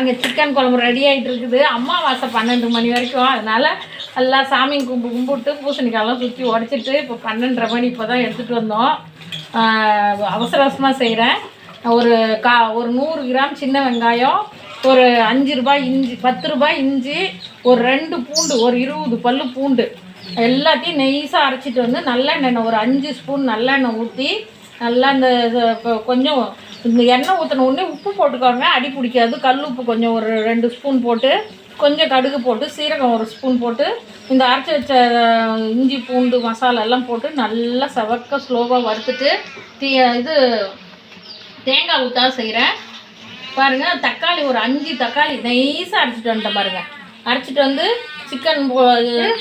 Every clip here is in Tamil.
பாருங்கள் சிக்கன் குழம்பு ரெடி ஆகிட்டு இருக்குது அம்மாவாசை பன்னெண்டு மணி வரைக்கும். அதனால் எல்லாம் சாமி கும்பு கும்பிட்டு பூசணிக்காயெல்லாம் சுற்றி உடச்சிட்டு இப்போ பன்னெண்டரை மணி இப்போ தான் எடுத்துகிட்டு வந்தோம் அவசர அவசரமாக செய்கிறேன் ஒரு கா ஒரு நூறு கிராம் சின்ன வெங்காயம் ஒரு அஞ்சு ரூபாய் இஞ்சி பத்து ரூபாய் இஞ்சி ஒரு ரெண்டு பூண்டு ஒரு இருபது பல்லு பூண்டு எல்லாத்தையும் நெய்ஸாக அரைச்சிட்டு வந்து நல்லெண்ணெய் ஒரு அஞ்சு ஸ்பூன் நல்லெண்ணெய் ஊற்றி நல்லா இந்த கொஞ்சம் இந்த எண்ணெய் ஊற்றின உடனே உப்பு போட்டுக்கோங்க. அடி பிடிக்காது. கல் உப்பு கொஞ்சம் ஒரு ரெண்டு ஸ்பூன் போட்டு கொஞ்சம் கடுகு போட்டு சீரகம் ஒரு ஸ்பூன் போட்டு இந்த அரைச்சி வச்ச இஞ்சி பூண்டு மசாலா எல்லாம் போட்டு நல்லா செவக்க ஸ்லோவாக வறுத்துட்டு தீ இது தேங்காய் ஊற்றா செய்கிறேன் பாருங்கள் தக்காளி ஒரு அஞ்சு தக்காளி நைஸாக அரைச்சிட்டு வந்துட்டேன் பாருங்கள் அரைச்சிட்டு வந்து சிக்கன்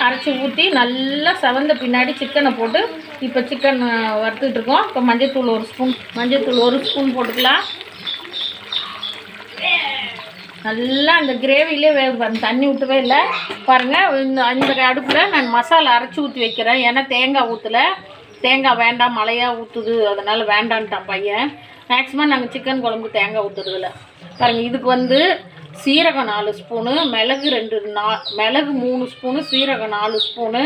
அரைச்சி ஊற்றி நல்லா செவந்த பின்னாடி சிக்கனை போட்டு இப்போ சிக்கன் வறுத்துட்ருக்கோம் இப்போ மஞ்சத்தூள் ஒரு ஸ்பூன் மஞ்சத்தூள் ஒரு ஸ்பூன் போட்டுக்கலாம். நல்லா அந்த கிரேவிலே வே தண்ணி ஊற்றவே இல்லை. பாருங்கள் இந்த அந்த அடுப்பில் நான் மசாலா அரைச்சி ஊற்றி வைக்கிறேன். ஏன்னா தேங்காய் ஊற்றலை தேங்காய் வேண்டாம் மழையாக ஊற்றுது அதனால் வேண்டான்ட்டான் பையன். மேக்ஸிமம் நாங்கள் சிக்கன் குழம்பு தேங்காய் ஊற்றுறதில்ல பாருங்கள் இதுக்கு வந்து சீரகம் நாலு ஸ்பூனு மிளகு ரெண்டு நா மிளகு மூணு ஸ்பூனு சீரகம் நாலு ஸ்பூனு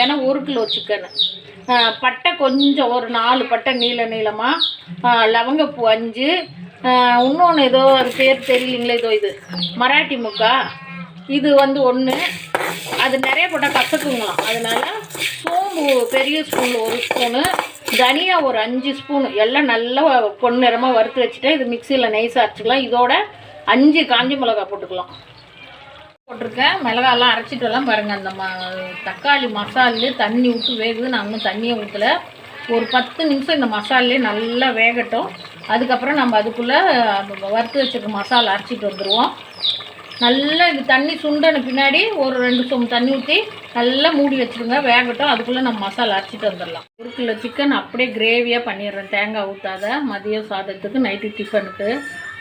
ஏன்னா ஒரு கிலோ சிக்கனு பட்டை கொஞ்சம் ஒரு நாலு பட்டை நீள நீளமாக லவங்கப்பூ அஞ்சு இன்னொன்று ஏதோ அது பேர் தெரியலீங்களே ஏதோ இது. மராட்டி முக்கா. இது வந்து ஒன்று அது நிறைய போட்டால் கசக்குங்களாம். அதனால் சோம்பு பெரிய ஸ்பூனில் ஒரு ஸ்பூனு தனியா ஒரு அஞ்சு ஸ்பூனு. எல்லாம் நல்லா பொன்னிறமாக வறுத்து வச்சுட்டு இது மிக்சியில் நைஸாக அரைச்சிக்கலாம். இதோட அஞ்சு காஞ்சி மிளகா போட்டுக்கலாம். போட்டிருக்கேன் மிளகாலாம் அரைச்சிட்டு எல்லாம் பாருங்கள் அந்த ம தக்காளி மசாலே தண்ணி விட்டு வேகுது. நான் இன்னும் தண்ணியை ஊற்றல ஒரு பத்து நிமிஷம் இந்த மசாலே நல்லா வேகட்டும். அதுக்கப்புறம் நம்ம அதுக்குள்ளே வறுத்து வச்சுருக்க மசாலா அரைச்சிட்டு வந்துடுவோம் நல்லா இது தண்ணி சுண்டன பின்னாடி ஒரு ரெண்டு சொம்பு தண்ணி ஊற்றி நல்லா மூடி வச்சுருங்க. வேகட்டும். அதுக்குள்ளே நம்ம மசாலா அரைச்சிட்டு வந்துடலாம். ஒரு கிலோ சிக்கன் அப்படியே கிரேவியாக பண்ணிடுறேன். தேங்காய் ஊற்றாத மதியம் சாதத்துக்கு நைட்டு டிஃபனுக்கு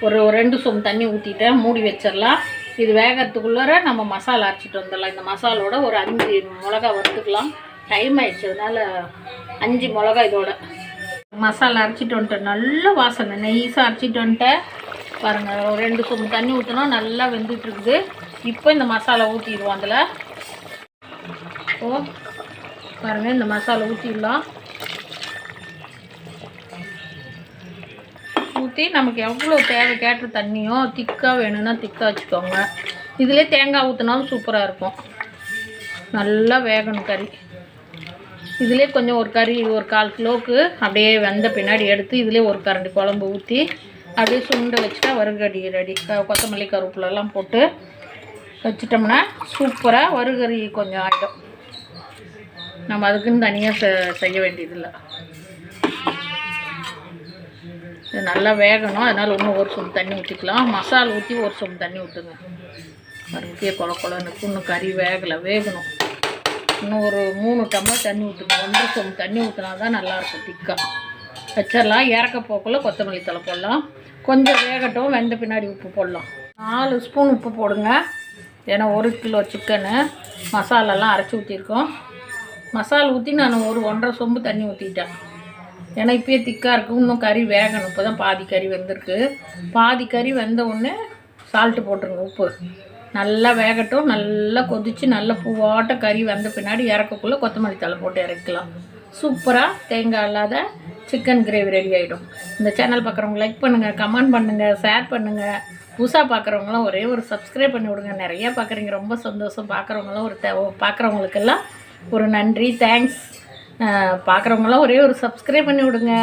ஒரு ரெண்டு சொம்பு தண்ணி ஊற்றிட்டேன் மூடி வச்சிடலாம். இது வேகறதுக்குள்ளார நம்ம மசாலா அரைச்சிட்டு வந்துடலாம். இந்த மசாலோட ஒரு அஞ்சு மிளகா வறுத்துக்கலாம். டைம் ஆயிடுச்சு. அஞ்சு மிளகா இதோட. மசாலா அரைச்சிட்டு வந்துட்டேன். நல்ல வாசனை. நெய்ஸாக அரைச்சிட்டு வந்துட்டேன். பாருங்கள் ஒரு ரெண்டு சொம்பு தண்ணி ஊற்றினா நல்லா வெந்துட்டு இருக்குது. இப்போ இந்த மசாலா ஊற்றிடுவோம் அதில். ஓ பாருங்கள் இந்த மசாலா ஊற்றிடலாம் ஊற்றி நமக்கு எவ்வளோ தேவை கேட்ட தண்ணியோ திக்காக வேணும்னா திக்காக வச்சுக்கோங்க. இதிலே தேங்காய் ஊற்றினாலும் சூப்பராக இருக்கும். நல்லா வேகணும் கறி. இதிலே கொஞ்சம் ஒரு கறி ஒரு கால் கிலோவுக்கு அப்படியே வெந்த பின்னாடி எடுத்து இதிலே ஒரு கரண்டி குழம்பு ஊற்றி அப்படியே சுண்டை வச்சுட்டா வறுகடி ரெடி. க- கொத்தமல்லி கருவேப்பிலெல்லாம் போட்டு வச்சிட்டோம்னா சூப்பராக வறுகறி கொஞ்சம் ஆகிடும் நம்ம அதுக்குன்னு தனியாக செ செய்ய வேண்டியதில்லை. இது நல்லா வேகணும். அதனால் இன்னும் ஒரு சொம்பு தண்ணி ஊற்றிக்கலாம் மசாலா ஊற்றி ஒரு சொம்பு தண்ணி ஊற்றுங்க மறுபடியே கொல கொலன்னு இன்னும் கறி வேகலை வேகணும். இன்னும் ஒரு மூணு டம்ளர் தண்ணி ஊற்றுங்க ஒன்றரை சொம்பு தண்ணி ஊற்றினா தான் நல்லாயிருக்கும் திக்காக வச்சிடலாம். இறக்க போக்குள்ள கொத்தமல்லி தலை போடலாம். கொஞ்சம் வேகட்டும். வெந்த பின்னாடி உப்பு போடலாம். நாலு ஸ்பூன் உப்பு போடுங்க. ஏன்னா ஒரு கிலோ சிக்கனு. மசாலாலாம் அரைச்சி ஊற்றிருக்கோம் மசாலா ஊற்றி நான் ஒரு ஒன்றரை சொம்பு தண்ணி ஊற்றிட்டேன் ஏன்னா இப்பயே திக்காக இருக்கும் இன்னும் கறி வேகணும். இப்போ தான் பாதி கறி வந்திருக்கு. பாதி கறி வெந்த உடனே சால்ட்டு போட்டுருங்க உப்பு. நல்லா வேகட்டும். நல்லா கொதித்து நல்லா பூவாட்ட கறி வந்த பின்னாடி இறக்கக்குள்ளே கொத்தமல்லி தழை போட்டு இறக்கலாம் சூப்பராக தேங்காய் இல்லாத சிக்கன் கிரேவி ரெடி ஆகிடும் இந்த சேனல் பார்க்குறவங்க லைக் பண்ணுங்கள் கமெண்ட் பண்ணுங்கள் ஷேர் பண்ணுங்கள் புதுசாக பார்க்குறவங்களாம் ஒரே ஒரு சப்ஸ்கிரைப் பண்ணி விடுங்க. நிறையா பார்க்குறீங்க. ரொம்ப சந்தோஷம். பார்க்குறவங்களாம் ஒரு தே பார்க்குறவங்களுக்கெல்லாம் ஒரு நன்றி. தேங்க்ஸ் பார்க்குறவங்களாம் ஒரே ஒரு சப்ஸ்கிரைப் பண்ணி விடுங்க.